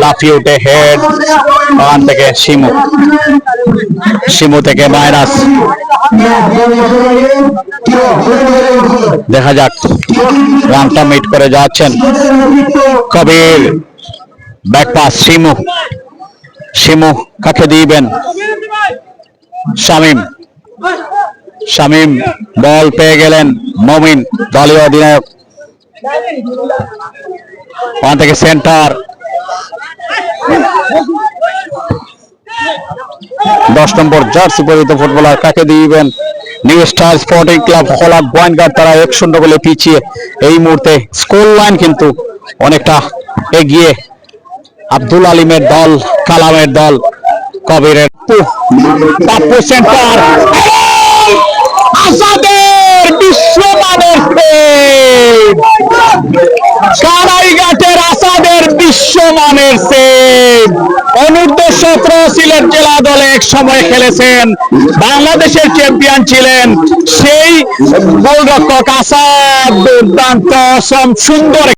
লাফিয়ে উঠে হেড ওখান থেকে শিমু। শিমু থেকে মাইনাস দেখা যাক রানটা মিট করে যাচ্ছেন। Kabir back pass Shimu. Shimu কাকে দিবেন? শামিম। শামিম বল পেয়ে গেলেন মমিন, দলীয় অধিনায়ক। ওখান থেকে সেন্টার দশ নম্বর জার্সি পরিহিত ফুটবলার কাকে দিবেন? নিউ স্টার স্পোর্টিং ক্লাব হলা গোয়েনগার তারা এক শূন্য বলে পিছিয়ে এই মুহূর্তে স্কোর লাইন কিন্তু অনেকটা এগিয়ে আব্দুল আলিমের দল, কালামের দল, কবিরের পাপ্পু সেন্টার আসাদের বিশ্বমানের কারাইঘাটের আসাদের বিশ্বমানের সতেরো সিলেট জেলা দলে এক সময় খেলেছেন। বাংলাদেশের চ্যাম্পিয়ন ছিলেন সেই গোলরক্ষক আসাদ দুর্দান্ত সুন্দর